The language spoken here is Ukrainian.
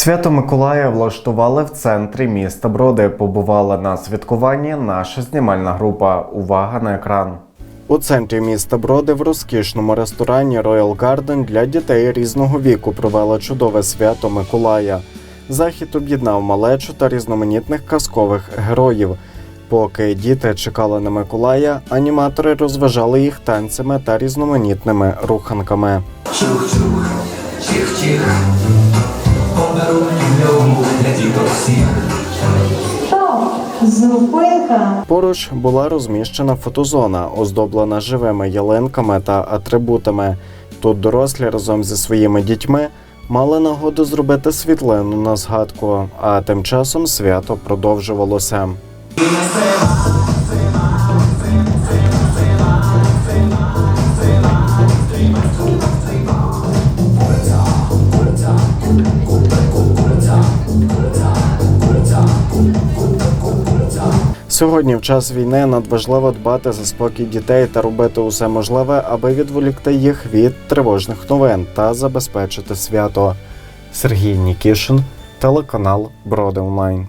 Свято Миколая влаштували в центрі міста Броди. Побувала на святкуванні наша знімальна група. Увага на екран. У центрі міста Броди в розкішному ресторані Royal Garden для дітей різного віку провела чудове свято Миколая. Захід об'єднав малечу та різноманітних казкових героїв. Поки діти чекали на Миколая, аніматори розважали їх танцями та різноманітними руханками. Чух-чух, чих-чих, подарунки ньому для діток. Зупинка! Поруч була розміщена фотозона, оздоблена живими ялинками та атрибутами. Тут дорослі разом зі своїми дітьми мали нагоду зробити світлину на згадку, а тим часом свято продовжувалося. Сьогодні, в час війни, надважливо дбати за спокій дітей та робити усе можливе, аби відволікти їх від тривожних новин та забезпечити свято. Сергій Нікішин, телеканал Броди Онлайн.